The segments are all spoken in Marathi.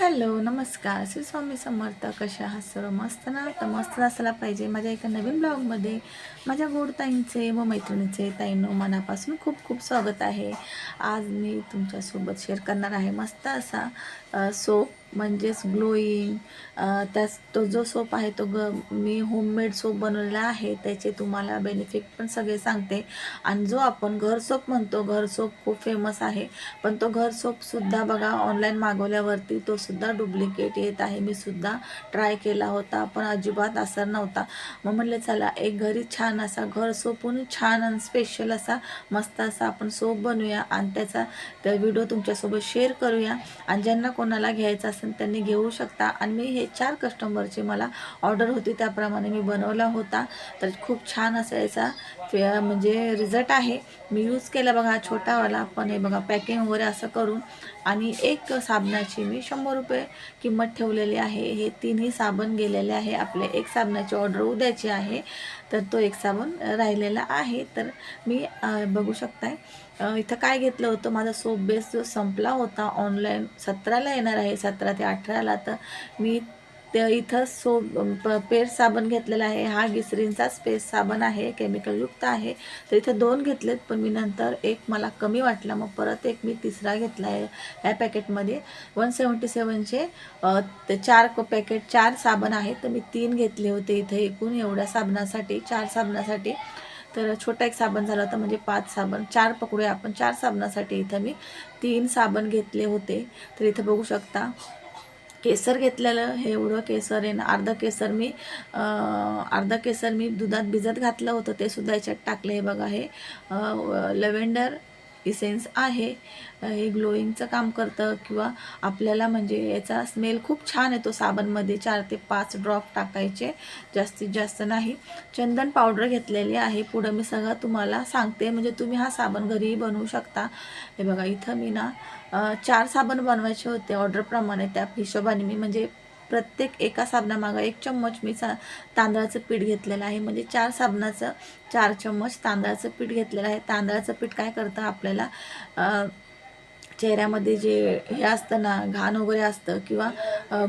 हॅलो नमस्कार. श्री स्वामी समर्थ कशा आहात सर्व? मस्त ना? तर मस्त असायला पाहिजे माझ्या एका नवीन ब्लॉगमध्ये. माझ्या गोड ताईंचे व मैत्रिणीचे ताईंनो मनापासून खूप खूप स्वागत आहे. आज मी तुमच्यासोबत शेअर करणार आहे. मस्त असा सोप म्हणजेच ग्लोईंग त्याच तो जो सोप आहे तो ग मी होममेड सोप बनवलेला आहे त्याचे तुम्हाला बेनिफिट पण सगळे सांगते. आणि जो आपण घर सोप म्हणतो घर सोप खूप फेमस आहे. पण तो घर सोपसुद्धा बघा ऑनलाईन मागवल्यावरती तो सुद्धा डुप्लिकेट येत आहे. मी सुद्धा ट्राय केला होता पण अजिबात असर नव्हता. मग म्हटलं चला एक घरी छान असा घर सोपून छान आणि स्पेशल असा मस्त असा आपण सोप बनवूया आणि त्याचा त्या व्हिडिओ तुमच्यासोबत शेअर करूया. आणि ज्यांना कोणाला घ्यायचा असेल त्यांनी घेऊ शकता. आणि मी हे चार कस्टमरची मला ऑर्डर होती त्याप्रमाणे मी बनवला होता. तर खूप छान असायचा. फे- म्हणजे रिझल्ट आहे. मी यूज केला बघा छोटावाला पण हे बघा पॅकिंग वगैरे असं करून. आणि एक साबणाची मी शंभर रुपये किंमत ठेवलेली आहे. हे तिन्ही साबण गेलेले आहे. आपले एक साबणाची ऑर्डर उद्याची आहे. तर तो एक साबण राहिलेला आहे. तर मी बघू शकताय. इथं काय घेतलं होतं? माझा सोप बेस जो संपला होता ऑनलाईन सतराला येणार आहे. सतरा ते अठराला. तर मी ते इथं सो प- पेस्ट साबण घेतलेला आहे. हा गिसरींचाच पेस्ट साबण आहे केमिकलयुक्त आहे. तर इथं दोन घेतलेत पण मी नंतर एक मला कमी वाटला. मग परत एक मी तिसरा घेतला आहे ह्या पॅकेटमध्ये वन सेवन्टी सेवनचे ते चार पॅकेट चार साबण आहेत. तर मी तीन घेतले होते इथं एकूण. एवढ्या साबणासाठी चार साबणासाठी. तर छोटा एक साबण झाला होता म्हणजे पाच साबण. चार पकडूया आपण. चार साबणासाठी इथं मी तीन साबण घेतले होते. तर इथं बघू शकता केसर घेतलेलं हे एवढं केसर आहे ना अर्धा केसर मी अर्धा केसर मी दुधात भिजत घातलं होतं ते सुद्धा याच्यात टाकलं हे बघा हे लव्हेंडर इसेन्स आहे हे ग्लोईंगचं काम करतं किंवा आपल्याला म्हणजे याचा स्मेल खूप छान येतो साबणमध्ये चार ते पाच ड्रॉप टाकायचे जास्तीत जास्त नाही. चंदन पावडर घेतलेली आहे. पुढं मी सगळं तुम्हाला सांगते. म्हणजे तुम्ही हा साबण घरीही बनवू शकता. हे बघा इथं मी ना चार साबण बनवायचे होते ऑर्डरप्रमाणे त्या हिशोबाने मी म्हणजे प्रत्येक एका साबणामागं एक चम्मच मी सा तांदळाचं पीठ घेतलेलं आहे. म्हणजे चार साबणाचं चार चम्मच तांदळाचं पीठ घेतलेलं आहे. तांदळाचं पीठ काय करतं आपल्याला? चेहऱ्यामध्ये जे हे असतं ना घाण वगैरे असतं किंवा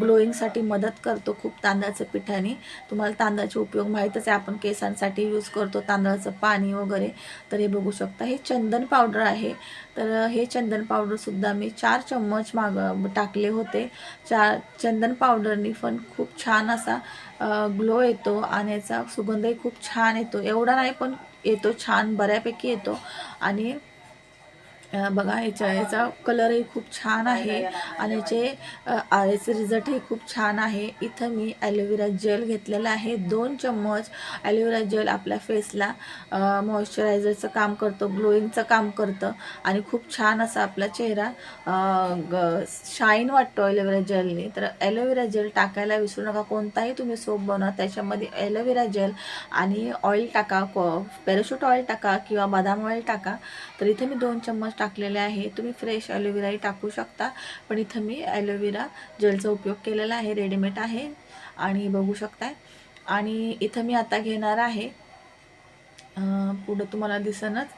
ग्लोईंगसाठी मदत करतो खूप तांदळाचं पिठाने. तुम्हाला तांदळाचे उपयोग माहीतच आहे आपण केसांसाठी यूज करतो तांदळाचं पाणी वगैरे. तर हे बघू शकता हे चंदन पावडर आहे. तर हे चंदन पावडरसुद्धा मी चार चम्मच माग टाकले होते. चार चंदन पावडरनी पण खूप छान असा ग्लो येतो आणि याचा सुगंधही खूप छान येतो. एवढा नाही पण येतो छान बऱ्यापैकी येतो. आणि बघा याच्या याचा कलरही खूप छान आहे आणि याचे अ, आ- याचे रिझल्टही खूप छान आहे. इथं मी ॲलोवेरा जेल घेतलेला आहे. दोन चम्मच ॲलोवेरा जेल आपल्या फेसला मॉइश्चरायझरचं काम करतं ग्लोईंगचं काम करतं आणि खूप छान असा आपला चेहरा शाईन वाटतो ॲलोवेरा जेलने तर ॲलोवेरा जेल टाकायला विसरू नका. कोणताही तुम्ही सोप बनवा त्याच्यामध्ये ॲलोवेरा जेल आणि ऑइल टाका पॅराशूट ऑइल टाका किंवा बदाम ऑइल टाका. तर इथे मी दोन चम्मच टाकलेले आहे. तुम्ही फ्रेश ॲलोवेराही टाकू शकता. पण इथं मी ॲलोवेरा जेलचा उपयोग केलेला आहे. रेडीमेड आहे. आणि बघू शकताय. आणि इथं मी आता घेणार आहे पुढं तुम्हाला दिसनच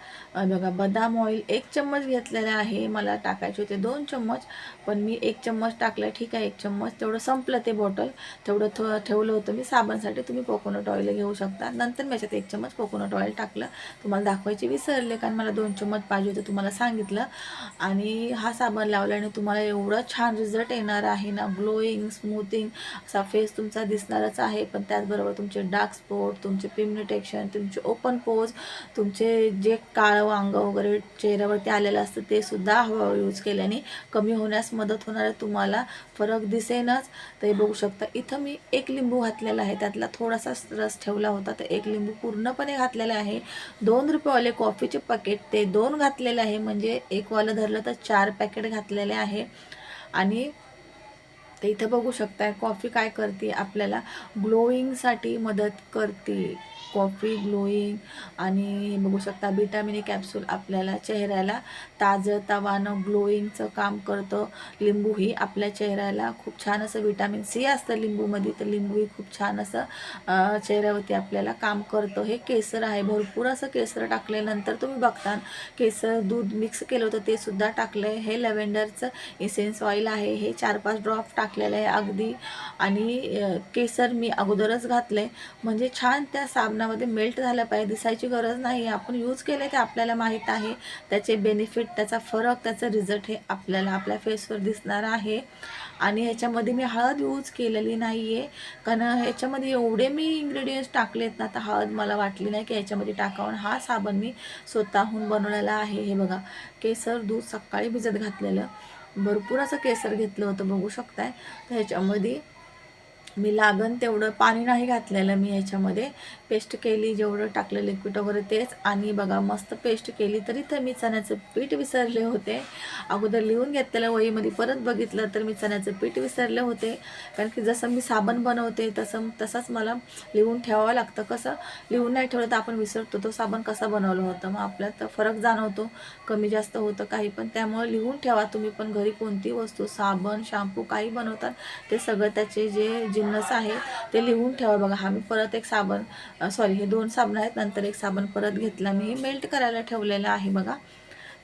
बघा बदाम ऑइल एक चम्मच घेतलेलं आहे. मला टाकायचे होते दोन चम्मच पण मी एक चम्मच टाकलं. ठीक आहे एक चम्मच. तेवढं संपलं ते बॉटल तेवढं थ ठेवलं होतं मी साबणसाठी. तुम्ही कोकोनट ऑइल घेऊ शकता. नंतर मी याच्यात एक चम्मच कोकोनट ऑइल टाकलं. तुम्हाला दाखवायचे विसरले कारण मला दोन चम्मच पाहिजे होते तुम्हाला सांगितलं. आणि हा साबण लावल्याने तुम्हाला एवढं छान रिझल्ट येणार आहे ना. ग्लोईंग स्मूथिंग असा फेस तुमचा दिसणारच आहे. पण त्याचबरोबर तुमचे डार्क स्पॉट तुमचे पिग्मेंटेशन तुमचे ओपन पोज तुमचे जे काळं वांग वगैरे चेहऱ्यावरती आलेलं असतं ते सुद्धा यूज केल्याने कमी होण्यास मदत होणार तुम्हाला. फरक दिसेनच. ते बघू शकता इथं मी एक लिंबू घातलेला आहे. त्यातला थोडासा रस ठेवला होता तर एक लिंबू पूर्णपणे घातलेला आहे. दोन रुपयेवाले कॉफीचे पॅकेट ते दोन घातलेले आहे. म्हणजे एकवालं धरलं तर चार पॅकेट घातलेले आहे. आणि ते इथं बघू शकताय कॉफी काय करते आपल्याला ग्लोईंगसाठी मदत करते. कॉफी ग्लोईंग आणि हे बघू शकता विटॅमिन कॅप्सूल आपल्याला चेहऱ्याला ताजं तवानं ग्लोईंगचं काम करतं. लिंबू ही आपल्या चेहऱ्याला खूप छान असं विटॅमिन सी असतं लिंबूमध्ये तर लिंबू ही खूप छान असं चेहऱ्यावरती आपल्याला काम करतं. हे केसर आहे भरपूर असं केसर टाकल्यानंतर तुम्ही बघता केसर दूध मिक्स केलं होतं ते सुद्धा टाकलं आहे हे लॅव्हेंडरचं इसेन्स ऑइल आहे. हे चार पाच ड्रॉप टाकलेलं आहे अगदी. आणि केसर मी अगोदरच घातलं आहे म्हणजे छान त्या साबणा साबणामध्ये मेल्ट झालं पाहिजे दिसायची गरज नाही. आपण यूज केले ते आपल्याला माहीत आहे. त्याचे बेनिफिट त्याचा फरक त्याचा रिझल्ट हे आपल्याला आपल्या फेसवर दिसणार आहे. आणि ह्याच्यामध्ये मी हळद यूज केलेली नाही आहे कारण ह्याच्यामध्ये एवढे मी इन्ग्रेडियंट्स टाकलेत ना आता हळद मला वाटली नाही की ह्याच्यामध्ये टाकावं. हा साबण मी स्वतःहून बनवलेला आहे. हे बघा केसर दूध सकाळी भिजत घातलेलं. भरपूर असं केसर घेतलं होतं बघू शकताय. तर ह्याच्यामध्ये मी लागन तेवढं पाणी नाही घातलेलं मी ह्याच्यामध्ये पेस्ट केली जेवढं टाकलं लिक्विड वगैरे तेच. आणि बघा मस्त पेस्ट केली तरी तर मी चण्याचं पीठ विसरले होते. अगोदर लिहून घेतलेलं वहीमध्ये परत बघितलं तर मी चण्याचं पीठ विसरले होते. कारण की जसं मी साबण बनवते तसं तसंच मला लिहून ठेवावं लागतं. कसं? लिहून नाही ठेवलं तर आपण विसरतो. तो साबण कसा बनवलं होतं? मग आपल्यात फरक जाणवतो. कमी जास्त होतं काही पण. त्यामुळे लिहून ठेवा. तुम्ही पण घरी कोणती वस्तू साबण शॅम्पू काही बनवतात ते सगळं त्याचे जे जिन्नस आहे. ते लिहून ठेवा बघा. हा मी परत एक साबण सॉरी हे दोन साबण आहेत. नंतर एक साबण परत घेतला. मी मेल्ट करायला ठेवलेलं आहे बघा.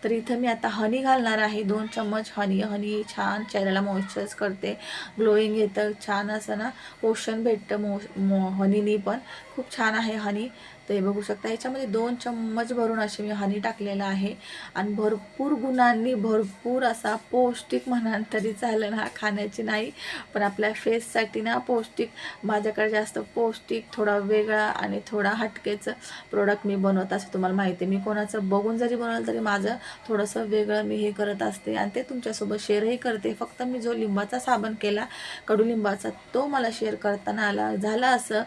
तर इथं मी आता हनी घालणार आहे. दोन चम्मच हनी हनी छान चेहऱ्याला मॉइश्चराईज करते. ग्लोईंग येतं. छान असं ना पोषण भेटतं मो मो हनीनी पण. खूप छान आहे हनी ते बघू शकता याच्यामध्ये दोन चम्मच भरून असे मी हनी टाकलेलं आहे. आणि भरपूर गुणांनी भरपूर असा पौष्टिक म्हणाल तरी चालेल ना खाण्याची नाही पण आपल्या फेससाठी ना पौष्टिक माझ्याकडे जास्त पौष्टिक थोडा वेगळा आणि थोडा हटकेचं प्रोडक्ट मी बनवत असते. तुम्हाला माहिती आहे मी कोणाचं बघून जरी बनवलं तरी माझं थोडंसं वेगळं मी हे करत असते आणि ते तुमच्यासोबत शेअरही करते. फक्त मी जो लिंबाचा साबण केला कडुलिंबाचा तो मला शेअर करताना आला. झाला असं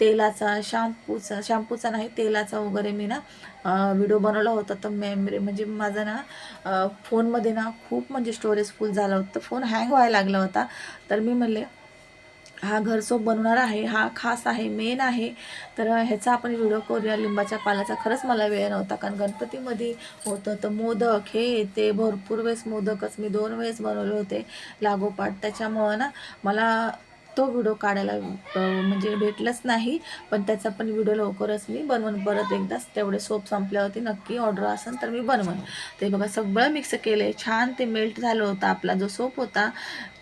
तेलाचा शॅम्पूचा शॅम्पूचा नाही तेलाचा वगैरे मी ना व्हिडिओ बनवला होता. तर मेमरी म्हणजे माझा ना फोनमध्ये ना खूप म्हणजे स्टोरेज फुल झालं होतं. फोन हँग व्हायला लागला होता. तर मी म्हणले हा घरसोप बनवणार आहे हा खास आहे मेन आहे. तर ह्याचा आपण व्हिडिओ करूया. लिंबाच्या पाल्याचा खरंच मला वेळ नव्हता कारण गणपतीमध्ये होतं तर मोदक हे ते भरपूर वेळेस मोदकच. मी दोन वेळेस बनवले होते लागोपाठ. त्याच्यामुळं ना मला तो व्हिडिओ काढायला म्हणजे भेटलंच नाही पण त्याचा पण व्हिडिओ लवकरच मी बनवून परत एकदाच तेवढे सोप संपल्यावरती नक्की ऑर्डर असेल तर मी बनवन. ते बघा सगळं मिक्स केलं छान ते मेल्ट झालं होतं आपला जो सोप होता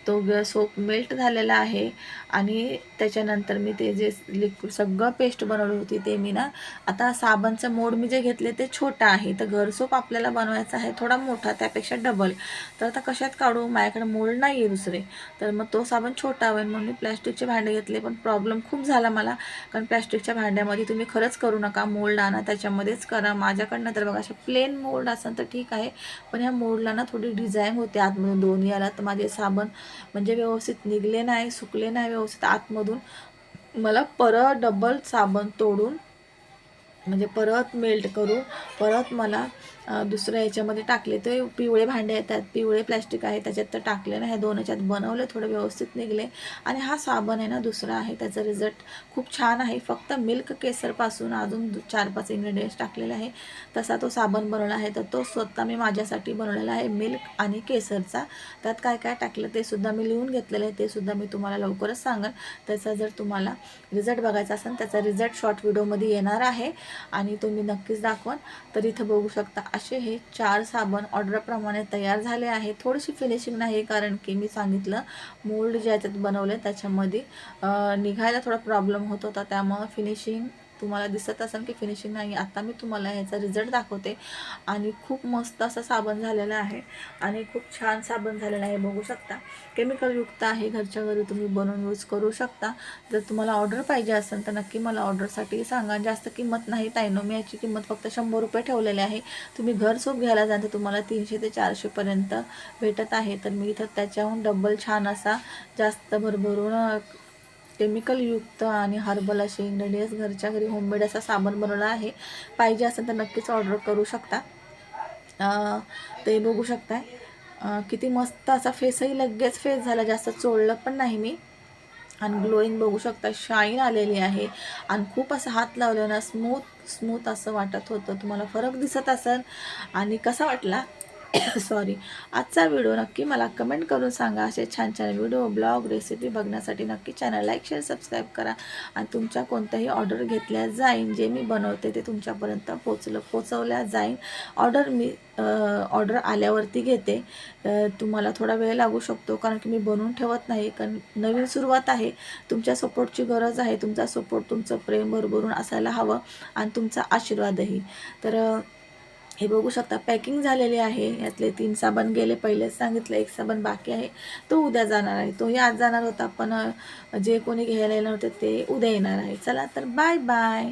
तो ग सोप मेल्ट झालेला आहे आणि त्याच्यानंतर मी ते जे लिक्विड सगळं पेस्ट बनवली होती ते मी ना आता साबणचं मोड मी जे घेतले ते छोटा आहे. तर घर सोप आपल्याला बनवायचा आहे थोडा मोठा त्यापेक्षा डबल तर आता कशात काढू? माझ्याकडे मोड नाही आहे दुसरे. तर मग तो साबण छोटा होईल म्हणून मी प्लॅस्टिकचे भांडे घेतले पण प्रॉब्लेम खूप झाला मला. कारण प्लॅस्टिकच्या भांड्यामध्ये तुम्ही खरंच करू नका. मोल्ड आणा त्याच्यामध्येच करा. माझ्याकडनं तर बघा असे प्लेन मोल्ड असेल तर ठीक आहे. पण ह्या मोल्डला ना थोडी डिझाईन होते आतमधून. दोन्ही आला तर माझे साबण म्हणजे व्यवस्थित निघले नाही सुकले नाही व्यवस्थित आतमधून मला परत डबल साबण तोडून म्हणजे परत मेल्ट करून परत मला दुसऱ्या याच्यामध्ये टाकले. ते पिवळे भांडे येतात पिवळे प्लॅस्टिक आहे त्याच्यात तर टाकले ना ह्या दोन ह्याच्यात बनवले थोडे व्यवस्थित निघले. आणि हा साबण आहे ना दुसरा आहे त्याचा रिझल्ट खूप छान आहे. फक्त मिल्क केसरपासून अजून चार पाच इन्ग्रेडियंट्स टाकलेले आहे. तसा तो साबण बनवला आहे तर तो स्वतः मी माझ्यासाठी बनवलेला आहे मिल्क आणि केसरचा. त्यात काय काय टाकलं ते सुद्धा मी लिहून घेतलेलं आहे ते सुद्धा मी तुम्हाला लवकरच सांगेन. त्याचा जर तुम्हाला रिझल्ट बघायचा असेल त्याचा रिझल्ट शॉर्ट व्हिडिओमध्ये येणार आहे. आणि तुम्ही नक्कीच दाखवाल तर इथं बघू शकता असे हे चार साबण ऑर्डरप्रमाणे तयार झाले आहे. थोडीशी फिनिशिंग नाही कारण की मी सांगितलं मोल्ड जे याच्यात बनवले त्याच्यामध्ये निघायला थोडा प्रॉब्लेम होत होता त्यामुळं फिनिशिंग तुम्हाला दिसत असेल की फिनिशिंग नाही आता मी तुम्हाला याचा रिझल्ट दाखवते. आणि खूप मस्त असं साबण झालेलं आहे. आणि खूप छान साबण झालेलं आहे. बघू शकता. केमिकलयुक्त आहे. घरच्या घरी तुम्ही बनवून यूज करू शकता. जर तुम्हाला ऑर्डर पाहिजे असेल तर नक्की मला ऑर्डरसाठी सांगा. जास्त किंमत नाही तायनो मी याची किंमत फक्त शंभर रुपये ठेवलेली आहे. तुम्ही घर सोप घ्यायला जाल तर तुम्हाला तीनशे ते चारशेपर्यंत भेटत आहे. तर मी इथं त्याच्याहून डबल छान असा जास्त भरभरून केमिकलयुक्त आणि हर्बल असे इन्ग्रेडियंट्स घरच्या घरी होममेड असा साबण बनवला आहे. पाहिजे असेल तर नक्कीच ऑर्डर करू शकता. ते बघू शकताय. किती मस्त असा फेसही लगेच फेस झाला. जास्त चोळलं पण नाही मी. आणि ग्लोईंग बघू शकता. शाईन आलेली आहे. आणि खूप असं हात लावलं ना स्मूथ स्मूथ असं वाटत होतं. तुम्हाला फरक दिसत असेल. आणि कसा वाटला? सॉरी आजचा व्हिडिओ नक्की मला कमेंट करून सांगा. असे छान छान व्हिडिओ ब्लॉग रेसिपी बघण्यासाठी नक्की चॅनल लाईक शेअर सबस्क्राईब करा. आणि तुमच्या कोणत्याही ऑर्डर घेतल्या जाईन जे मी बनवते ते तुमच्यापर्यंत पोचलं पोचवल्या जाईन. ऑर्डर मी ऑर्डर आल्यावरती घेते. तुम्हाला थोडा वेळ लागू शकतो कारण की मी बनवून ठेवत नाही. कारण नवीन सुरुवात आहे. तुमच्या सपोर्टची गरज आहे. तुमचा सपोर्ट तुमचं प्रेम भरभरून असायला हवं. आणि तुमचा आशीर्वादही. तर हे बघू शकता पॅकिंग झालेली आहे. यातले तीन साबण गेले पहिलेच सांगितलं एक साबण बाकी आहे. तो उद्या जाणार आहे. तोही आज जाणार होता पण जे कोणी घ्यायला येणार होते ते उद्या येणार आहे. चला तर बाय बाय